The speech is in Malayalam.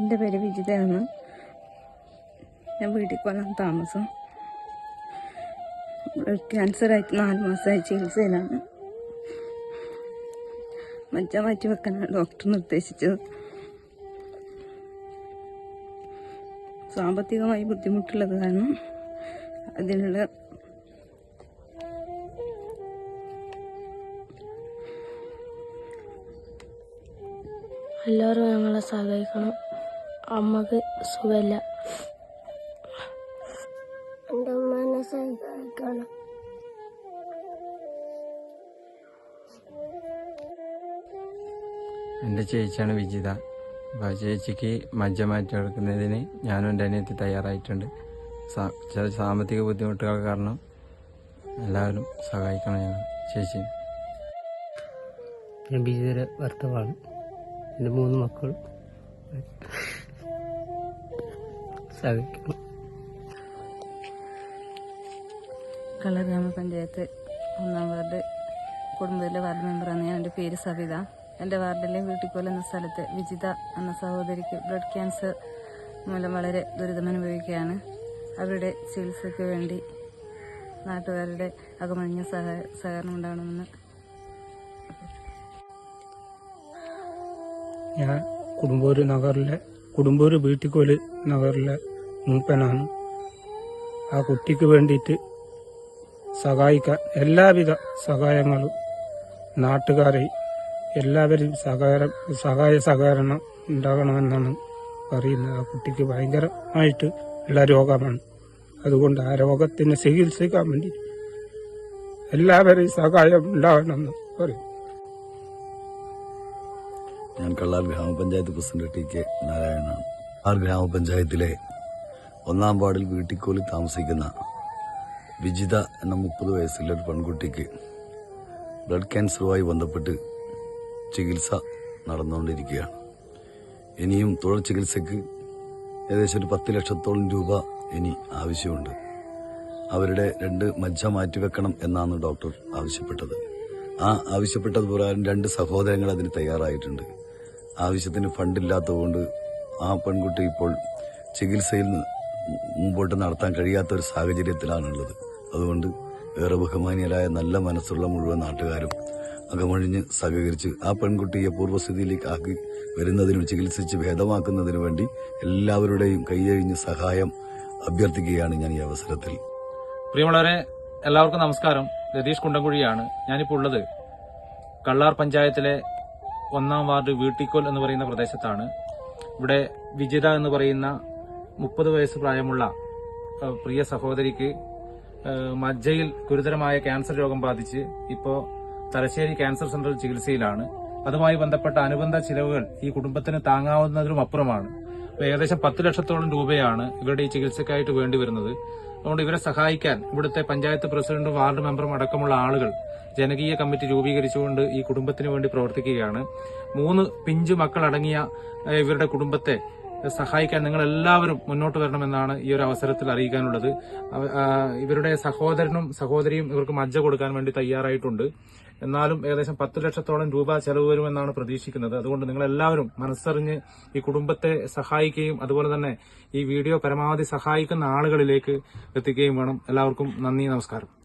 എന്റെ പേര് വിജിതയാണ്. ഞാൻ വീട്ടിൽ കൊല്ലം താമസം. ക്യാൻസറായിട്ട് നാല് മാസമായി ചികിത്സയിലാണ്. മജ്ജ മാറ്റി വെക്കാനാണ് ഡോക്ടർ നിർദ്ദേശിച്ചത് സാമ്പത്തികമായി ബുദ്ധിമുട്ടുള്ളത് കാരണം അതിനുള്ള എല്ലാവരും ഞങ്ങളെ സഹായിക്കണം. അമ്മയ്ക്ക് സുഖമില്ല എന്റെ ഉമ്മനെ സഹായിക്കണം. എന്റെ ചേച്ചിയാണ് വിജിത. അപ്പോൾ ആ ചേച്ചിക്ക് മജ്ജ മാറ്റി കൊടുക്കുന്നതിന് ഞാനും എന്റെ അനിയത്തി തയ്യാറായിട്ടുണ്ട്. ചില സാമ്പത്തിക ബുദ്ധിമുട്ടുകൾ കാരണം എല്ലാവരും സഹായിക്കണം ഞങ്ങൾ ചേച്ചി. ഞാൻ വിജിതയുടെ ഭർത്താവാണ്. എന്റെ മൂന്ന് മക്കൾ സഹായിക്കണം കളർ ഒന്നാം വാർഡ് കുടുംബത്തിലെ വാർഡ് മെമ്പറാണ് ഞാൻ എന്റെ പേര് സവിത. എന്റെ വാർഡിലെ വീട്ടിക്കോൽ എന്ന സ്ഥലത്ത് വിജിത എന്ന സഹോദരിക്ക് ബ്ലഡ് ക്യാൻസർ മൂലം വളരെ ദുരിതമനുഭവിക്കുകയാണ് അവരുടെ ചികിത്സയ്ക്ക് വേണ്ടി നാട്ടുകാരുടെ അകമഴിഞ്ഞ സഹായ സഹകരണം ഉണ്ടാകണമെന്ന് ഞാൻ കുടുംബൂര് നഗറിലെ കുടുംബൂര് വീട്ടിക്കോൽ നഗറിലെ മൂപ്പനാണ്. ആ കുട്ടിക്ക് വേണ്ടിയിട്ട് സഹായിക്കാൻ എല്ലാവിധ സഹായങ്ങളും നാട്ടുകാരെ എല്ലാവരും സഹകരം സഹായ സഹകരണം ഉണ്ടാകണമെന്നാണ് പറയുന്നത്. ആ കുട്ടിക്ക് ഭയങ്കരമായിട്ട് ഉള്ള രോഗമാണ്. അതുകൊണ്ട് ആ രോഗത്തിന് ചികിത്സിക്കാൻ വേണ്ടി എല്ലാവരെയും സഹായം ഉണ്ടാകണമെന്ന് പറയും. ഞാൻ Kallar gramapanchayat president T K നാരായണനാണ്. ആർ ഗ്രാമപഞ്ചായത്തിലെ ഒന്നാം വാർഡിൽ വീട്ടിക്കോലിൽ താമസിക്കുന്ന വിജിത എന്ന മുപ്പത് വയസ്സുള്ള ഒരു പെൺകുട്ടിക്ക് ബ്ലഡ് ക്യാൻസറുമായി ബന്ധപ്പെട്ട് ചികിത്സ നടന്നുകൊണ്ടിരിക്കുകയാണ്. ഇനിയും തുടർ ചികിത്സയ്ക്ക് ഏകദേശം ഒരു പത്ത് ലക്ഷത്തോളം രൂപ ഇനി ആവശ്യമുണ്ട്. അവരുടെ രണ്ട് മജ്ജ മാറ്റിവെക്കണം എന്നാണ് ഡോക്ടർ ആവശ്യപ്പെട്ടത്. ആ ആവശ്യപ്പെട്ടത് പ്രകാരം രണ്ട് സഹോദരങ്ങൾ അതിന് തയ്യാറായിട്ടുണ്ട്. ആവശ്യത്തിന് ഫണ്ടില്ലാത്തതുകൊണ്ട് ആ പെൺകുട്ടി ഇപ്പോൾ ചികിത്സയിൽ മുമ്പോട്ട് നടത്താൻ കഴിയാത്ത ഒരു സാഹചര്യത്തിലാണുള്ളത്. അതുകൊണ്ട് ഏറെ ബഹുമാനിയരായ നല്ല മനസ്സുള്ള മുഴുവൻ നാട്ടുകാരും അകമഴിഞ്ഞ് സഹകരിച്ച് ആ പെൺകുട്ടിയെ പൂർവസ്ഥിതിയിലേക്ക് ആക്കി വരുന്നതിനും ചികിത്സിച്ച് ഭേദമാക്കുന്നതിനു വേണ്ടി എല്ലാവരുടെയും കൈയഴിഞ്ഞ് സഹായം അഭ്യർത്ഥിക്കുകയാണ് ഞാൻ ഈ അവസരത്തിൽ. പ്രിയമുള്ളവരെ എല്ലാവർക്കും നമസ്കാരം. രതീഷ് കുണ്ടംകുഴിയാണ് ഞാനിപ്പോൾ ഉള്ളത് കള്ളാർ പഞ്ചായത്തിലെ ഒന്നാം വാർഡ് വീട്ടിക്കോൽ എന്ന് പറയുന്ന പ്രദേശത്താണ്. ഇവിടെ വിജിത എന്ന് പറയുന്ന മുപ്പത് വയസ്സ് പ്രായമുള്ള പ്രിയ സഹോദരിക്ക് മജ്ജയിൽ ഗുരുതരമായ ക്യാൻസർ രോഗം ബാധിച്ച് ഇപ്പോൾ തലശ്ശേരി ക്യാൻസർ സെന്ററിൽ ചികിത്സയിലാണ്. അതുമായി ബന്ധപ്പെട്ട അനുബന്ധ ചിലവുകൾ ഈ കുടുംബത്തിന് താങ്ങാവുന്നതിലും അപ്പുറമാണ്. ഏകദേശം പത്ത് ലക്ഷത്തോളം രൂപയാണ് ഇവരുടെ ഈ ചികിത്സയ്ക്കായിട്ട് വേണ്ടി വരുന്നത്. അതുകൊണ്ട് ഇവരെ സഹായിക്കാൻ ഇവിടുത്തെ പഞ്ചായത്ത് പ്രസിഡന്റും വാർഡ് മെമ്പറും അടക്കമുള്ള ആളുകൾ ജനകീയ കമ്മിറ്റി രൂപീകരിച്ചുകൊണ്ട് ഈ കുടുംബത്തിന് വേണ്ടി പ്രവർത്തിക്കുകയാണ്. മൂന്ന് പിഞ്ചു മക്കളടങ്ങിയ ഇവരുടെ കുടുംബത്തെ സഹായിക്കാൻ നിങ്ങൾ എല്ലാവരും മുന്നോട്ട് വരണമെന്നാണ് ഈ ഒരു അവസരത്തിൽ അറിയിക്കാനുള്ളത്. ഇവരുടെ സഹോദരനും സഹോദരിയും ഇവർക്ക് മജ്ജ കൊടുക്കാൻ വേണ്ടി തയ്യാറായിട്ടുണ്ട്. എന്നാലും ഏകദേശം പത്ത് ലക്ഷത്തോളം രൂപ ചെലവ് വരുമെന്നാണ് പ്രതീക്ഷിക്കുന്നത്. അതുകൊണ്ട് നിങ്ങൾ എല്ലാവരും മനസ്സറിഞ്ഞ് ഈ കുടുംബത്തെ സഹായിക്കുകയും അതുപോലെ തന്നെ ഈ വീഡിയോ പരമാവധി സഹായിക്കുന്ന ആളുകളിലേക്ക് എത്തിക്കുകയും വേണം. എല്ലാവർക്കും നന്ദി നമസ്കാരം.